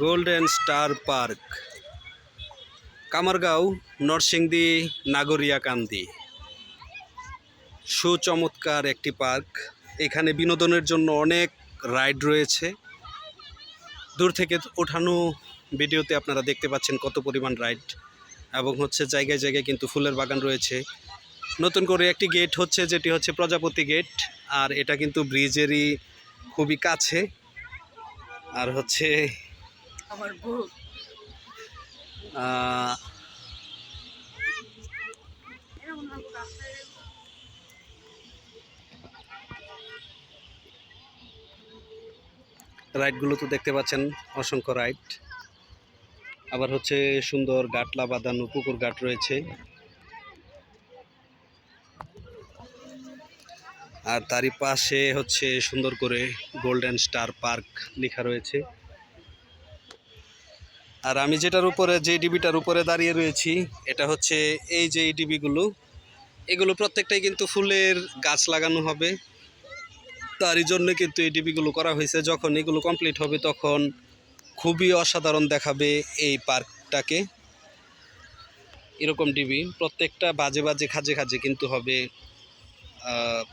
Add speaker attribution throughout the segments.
Speaker 1: Golden star park Kamargaon Narsingdi Nagariakandi সুচমৎকার একটি park. এখানে বিনোদনের জন্য অনেক রাইড রয়েছে। দূর থেকে ওঠানো ভিডিওতে আপনারা দেখতে পাচ্ছেন কত পরিমাণ রাইড। এবং হচ্ছে জায়গায় জায়গায় কিন্তু ফুলের বাগান রয়েছে। নতুন করে একটি গেট হচ্ছে, যেটি হচ্ছে প্রজাপতি গেট। আর এটা কিন্তু ব্রিজেরই খুবই কাছে। আর হচ্ছে
Speaker 2: আমার বউ।
Speaker 1: রাইডগুলো তো দেখতে পাচ্ছেন অসংখ্য রাইড। আবার হচ্ছে সুন্দর গাটলা বাঁধানো পুকুর ঘাট রয়েছে। আর তারই পাশে হচ্ছে সুন্দর করে গোল্ডেন স্টার পার্ক লেখা রয়েছে। আর আমি যেটার উপরে, যে ডিবিটার উপরে দাঁড়িয়ে রয়েছি, এটা হচ্ছে এই যে ডিবিগুলো এগুলো প্রত্যেকটাই কিন্তু ফুলের গাছ লাগানো হবে। তারই জন্য কিন্তু এই ডিবিগুলো করা হয়েছে। যখন এগুলো কমপ্লিট হবে, তখন খুবই অসাধারণ দেখাবে এই পার্কটাকে। এরকম ডিবি প্রত্যেকটা বাজে বাজে, খাজে খাজে কিন্তু হবে।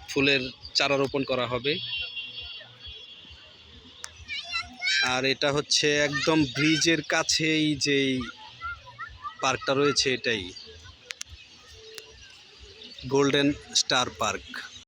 Speaker 1: ফুলের চারা রোপণ করা হবে। আর এটা হচ্ছে একদম ব্রিজের কাছেই যেই পার্কটা রয়েছে এটাই। Golden star park